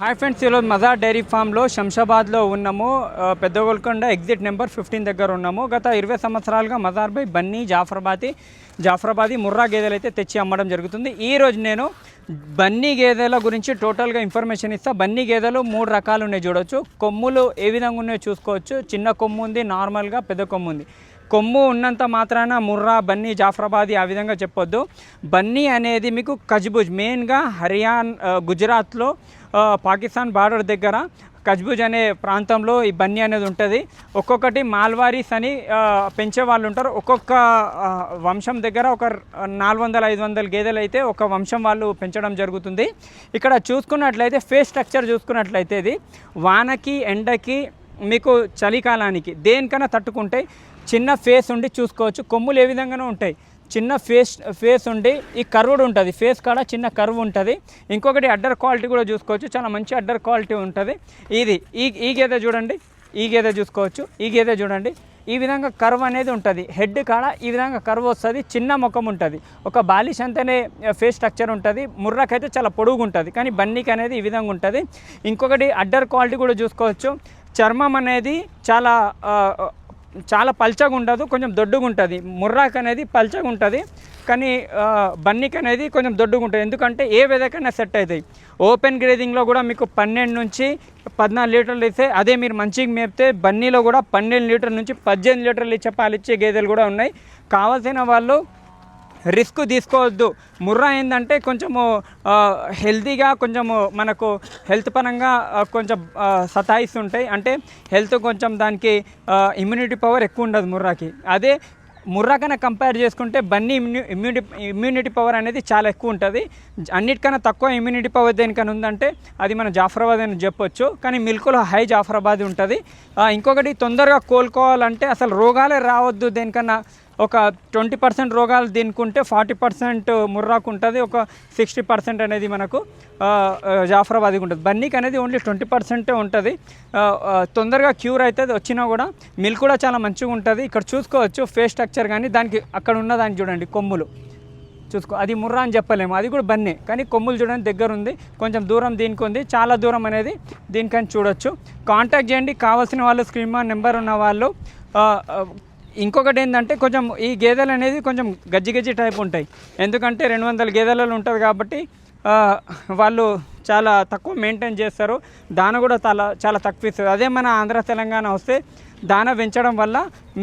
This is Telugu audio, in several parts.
హాయ్ ఫ్రెండ్స్ ఈరోజు మజార్ డైరీ ఫామ్లో శంషాబాద్లో ఉన్నాము. పెద్ద గోల్కొండ ఎగ్జిట్ నెంబర్ ఫిఫ్టీన్ దగ్గర ఉన్నాము. గత ఇరవై సంవత్సరాలుగా మజార్ బై బన్నీ జాఫరాబాది ముర్రా గేదెలు అయితే తెచ్చి అమ్మడం జరుగుతుంది. ఈ రోజు నేను బన్నీ గేదెల గురించి టోటల్గా ఇన్ఫర్మేషన్ ఇస్తా. బన్నీ గేదెలు మూడు రకాలు ఉన్నాయి చూడొచ్చు. కొమ్ములు ఏ విధంగా ఉన్నాయో చూసుకోవచ్చు. చిన్న కొమ్ము ఉంది నార్మల్గా పెద్ద కొమ్ము ఉంది. కొమ్ము ఉన్నంత మాత్రాన ముర్రా బన్నీ జాఫ్రాబాది ఆ విధంగా చెప్పొద్దు. బన్నీ అనేది మీకు కజ్బుజ్ మెయిన్గా హర్యాన్ గుజరాత్లో పాకిస్తాన్ బార్డర్ దగ్గర కజ్బుజ్ అనే ప్రాంతంలో ఈ బన్నీ అనేది ఉంటుంది. ఒక్కొక్కటి మాల్వారీస్ అని పెంచే వాళ్ళు ఉంటారు. ఒక్కొక్క వంశం దగ్గర ఒక నాలుగు వందల ఐదు వందల గేదెలు అయితే ఒక వంశం వాళ్ళు పెంచడం జరుగుతుంది. ఇక్కడ చూసుకున్నట్లయితే ఫేస్ స్ట్రక్చర్ చూసుకున్నట్లయితే ఇది. వానకి ఎండకి మీకు చలికాలానికి దేనికైనా తట్టుకుంటే చిన్న ఫేస్ ఉండి చూసుకోవచ్చు. కొమ్ములు ఏ విధంగానూ ఉంటాయి. చిన్న ఫేస్ ఫేస్ ఉండి ఈ కర్వుడు ఉంటుంది. ఫేస్ కాడ చిన్న కర్వ్ ఉంటుంది. ఇంకొకటి అడ్డర్ క్వాలిటీ కూడా చూసుకోవచ్చు. చాలా మంచి అడ్డర్ క్వాలిటీ ఉంటుంది. ఇది ఈ ఈ గేదె చూడండి. ఈ గేదె చూసుకోవచ్చు. ఈ గేదె చూడండి. ఈ విధంగా కర్వ్ అనేది ఉంటుంది. హెడ్ కాడ ఈ విధంగా కర్వ్ వస్తుంది. చిన్న ముఖం ఉంటుంది. ఒక బాలిష్ అంతనే ఫేస్ స్ట్రక్చర్ ఉంటుంది. ముర్రకైతే చాలా పొడుగు ఉంటుంది కానీ బన్నీకి అనేది ఈ విధంగా ఉంటుంది. ఇంకొకటి అడ్డర్ క్వాలిటీ కూడా చూసుకోవచ్చు. చర్మం అనేది చాలా చాలా పల్చగా ఉండదు కొంచెం దొడ్డుగా ఉంటుంది ముర్రాక్ అనేది పల్చగా ఉంటుంది కానీ ఆ, అనేది కొంచెం దొడ్డుగా ఉంటుంది ఎందుకంటే ఏ విధంగా సెట్ అవుతాయి ఓపెన్ గ్రేజింగ్లో కూడా మీకు పన్నెండు నుంచి పద్నాలుగు లీటర్లు ఇస్తే అదే మీరు మంచిగా మేపితే బన్నీలో కూడా పన్నెండు లీటర్ల నుంచి పద్దెనిమిది లీటర్లు ఇచ్చే పాలిచ్చే గేదెలు కూడా ఉన్నాయి. కావాల్సిన వాళ్ళు రిస్క్ తీసుకోవద్దు. ముర్రా ఏంటంటే కొంచెము హెల్తీగా కొంచెము మనకు హెల్త్ పరంగా కొంచెం ఆ, సతాయిస్తుంటాయి. అంటే హెల్త్ కొంచెం దానికి ఇమ్యూనిటీ పవర్ ఎక్కువ ఉండదు ముర్రాకి. అదే ముర్రా కన్నా కంపేర్ చేసుకుంటే బన్నీ ఇమ్యూ ఇమ్యూనిటీ ఇమ్యూనిటీ పవర్ అనేది చాలా ఎక్కువ ఉంటుంది. అన్నిటికన్నా తక్కువ ఇమ్యూనిటీ పవర్ దేనికన్నా ఉందంటే అది మన జాఫరాబాద్ అని చెప్పొచ్చు. కానీ మిల్క్లో హై జాఫరాబాద్ ఉంటుంది. ఇంకొకటి తొందరగా కోలుకోవాలంటే అసలు రోగాలే రావద్దు దేనికన్నా. ఒక ట్వంటీ పర్సెంట్ రోగాలు దీనికి ఉంటే ఫార్టీ పర్సెంట్ ముర్రాకు ఉంటుంది ఒక సిక్స్టీ పర్సెంట్ అనేది మనకు జాఫరాబాద్కి ఉంటుంది. బన్నీకి అనేది ఓన్లీ ట్వంటీ పర్సెంటే ఉంటుంది. తొందరగా క్యూర్ అవుతుంది వచ్చినా కూడా మిల్క్ కూడా చాలా మంచిగా ఉంటుంది. ఇక్కడ చూసుకోవచ్చు ఫేస్ స్ట్రక్చర్ కానీ దానికి అక్కడ ఉన్న దానికి చూడండి కొమ్ములు. చూసుకో అది ముర్రా అని చెప్పలేము అది కూడా బన్నే. కానీ కొమ్ములు చూడండి దగ్గర ఉంది కొంచెం దూరం దీనికి ఉంది చాలా దూరం అనేది దీనికని చూడొచ్చు. కాంటాక్ట్ చేయండి కావాల్సిన వాళ్ళు స్క్రీన్ మా నెంబర్ ఉన్న వాళ్ళు. ఇంకొకటి ఏంటంటే కొంచెం ఈ గేదెలు అనేది కొంచెం గజ్జి గజ్జి టైప్ ఉంటాయి. ఎందుకంటే రెండు వందల గేదెలలో ఉంటుంది కాబట్టి వాళ్ళు చాలా తక్కువ మెయింటైన్ చేస్తారు. దాన కూడా చాలా చాలా తక్కువ ఇస్తుంది అదే మన ఆంధ్ర తెలంగాణ వస్తే దాన పెంచడం వల్ల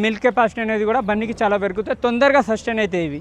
మిల్క్ కెపాసిటీ అనేది కూడా బన్నీకి చాలా పెరుగుతుంది తొందరగా సస్టైన్ అవుతాయి ఇవి.